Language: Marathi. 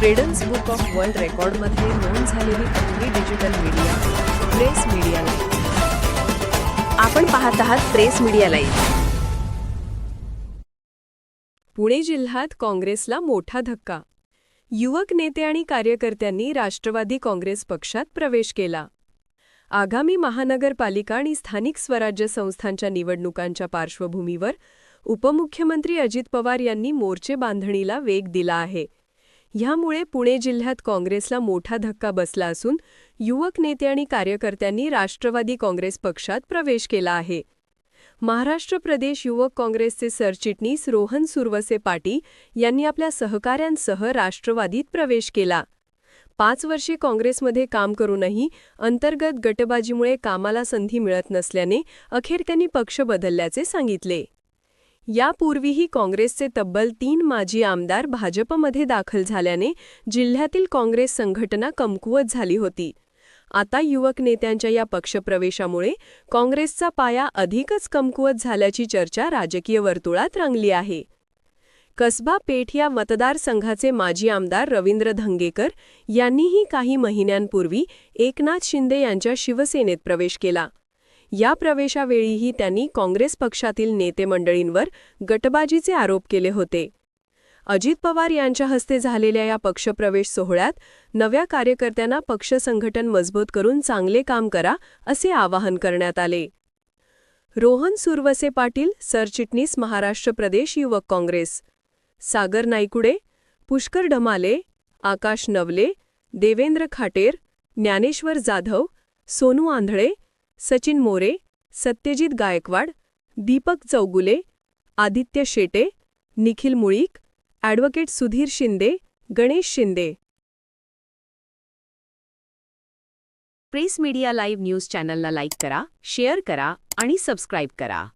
क्रेडन्स बुक ऑफ वर्ल्ड रेकॉर्डमध्ये नोंद झालेली पहिली digital media press media live आपण पाहत आहात प्रेस मीडिया लाईव्ह पुणे जिल्ह्यात काँग्रेसला मोठा धक्का. युवक नेते आणि कार्यकर्त्यांनी राष्ट्रवादी काँग्रेस पक्षात प्रवेश केला. आगामी महानगरपालिका आणि स्थानिक स्वराज्य संस्थांच्या निवडणुकांच्या पार्श्वभूमीवर उपमुख्यमंत्री अजित पवार यांनी मोर्चे बांधणीला वेग दिला आहे. ह्यामुळे पुणे जिल्ह्यात काँग्रेसला मोठा धक्का बसला असून युवक नेते आणि कार्यकर्त्यांनी राष्ट्रवादी काँग्रेस पक्षात प्रवेश केला आहे. महाराष्ट्र प्रदेश युवक काँग्रेसचे सरचिटणीस रोहन सुरवसे पाटी यांनी आपल्या सहकाऱ्यांसह राष्ट्रवादीत प्रवेश केला. पाच वर्षे काँग्रेसमध्ये काम करूनही अंतर्गत गटबाजीमुळे कामाला संधी मिळत नसल्याने अखेर त्यांनी पक्ष बदलल्याचे सांगितले. यापूर्वीही काँग्रेसचे तब्बल तीन माजी आमदार भाजपमध्ये दाखल झाल्याने जिल्ह्यातील काँग्रेस संघटना कमकुवत झाली होती. आता युवक नेत्यांच्या या पक्षप्रवेशामुळे काँग्रेसचा पाया अधिकच कमकुवत झाल्याची चर्चा राजकीय वर्तुळात रंगली आहे. कसबा पेठ या मतदारसंघाचे माजी आमदार रवींद्र धंगेकर यांनीही काही महिन्यांपूर्वी एकनाथ शिंदे यांच्या शिवसेनेत प्रवेश केला. या प्रवेशावेळीही त्यांनी काँग्रेस पक्षातील नेते मंडळींवर गटबाजीचे आरोप केले होते. अजित पवार यांच्या हस्ते झालेल्या या पक्षप्रवेश सोहळ्यात नव्या कार्यकर्त्यांना पक्ष संघटन मजबूत करून चांगले काम करा असे आवाहन करण्यात आले. रोहन सुरवसे पाटील सरचिटणीस महाराष्ट्र प्रदेश युवक Congress. Sagar Naikude Pushkar Dhamale Akash Navale Devendra Khater Dnyaneshwar Jadhav Sonu Andhale Sachin More Satyajit Gaikwad Deepak Chougule Aditya Shete Nikhil Mulik advocate Sudhir Shinde Ganesh Shinde. Press media live news चॅनलला लाईक करा शेअर करा आणि सबस्क्राईब करा.